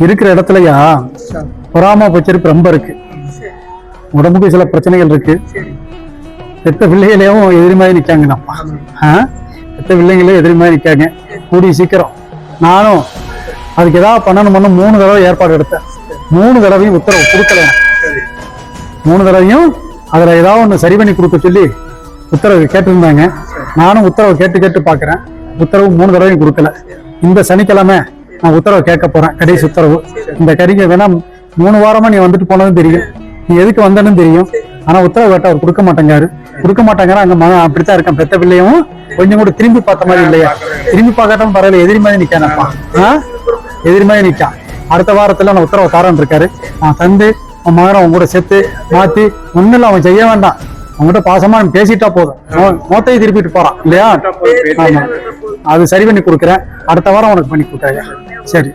இருக்கிற இடத்துலயா பொறாம பச்சரிப்பு ரொம்ப இருக்கு. உடம்புக்கு சில பிரச்சனைகள் இருக்கு. பெத்த பிள்ளைகளையும் எதிரி மாதிரி நிக்காங்க ஆ? பெத்த பிள்ளைங்களே எதிரி மாதிரி நிக்காங்க. கூடிய சீக்கிரம். நானும் அதுக்கு ஏதாவது பண்ணணும் பண்ண மூணு தடவை ஏற்பாடு எடுத்தேன். மூணு தடவையும் உத்தரவு கொடுக்கல மூணு தடவையும் அதுல ஏதாவது ஒன்று சரி பண்ணி கொடுக்க சொல்லி உத்தரவு கேட்டிருந்தாங்க. நானும் உத்தரவு கேட்டு கேட்டு பார்க்கறேன் உத்தரவு மூணு தடவையும் கொடுக்கல. இந்த சனிக்கிழமை நான் உத்தரவு கேட்க போறேன். கடைசி உத்தரவு. இந்த கறிக்கு வேணா மூணு வாரமா நீ வந்துட்டு போனதும் தெரியும். நீ எதுக்கு வந்தனும் தெரியும். ஆனா உத்தரவு கேட்ட அவர் கொடுக்க மாட்டேங்காரு. கொடுக்க மாட்டேங்கிறார் அங்க மகன் அப்படித்தான் இருக்கான். பெத்த பிள்ளையும் கொஞ்சம் கூட திரும்பி பார்த்த மாதிரி இல்லையா? திரும்பி பார்க்காட்டும் பரவாயில்ல. எதிரி மாதிரி நிக்கானப்பா. ஆஹ் எதிரி மாதிரி நிக்கான். அடுத்த வாரத்துல நான் உத்தரவு தரேன் இருக்காரு. நான் தந்து உன் மகனை அவன் கூட சேர்த்து மாத்தி ஒண்ணும் இல்ல அவன் செய்ய வேண்டாம். அவன்கிட்ட பாசமா அவன் பேசிட்டா போதும். அவன் திருப்பிட்டு போறான். இல்லையா? ஆமா. அது சரி பண்ணி கொடுக்குறேன். அடுத்த வாரம் உனக்கு பண்ணி கொடுக்குறேன். சரி.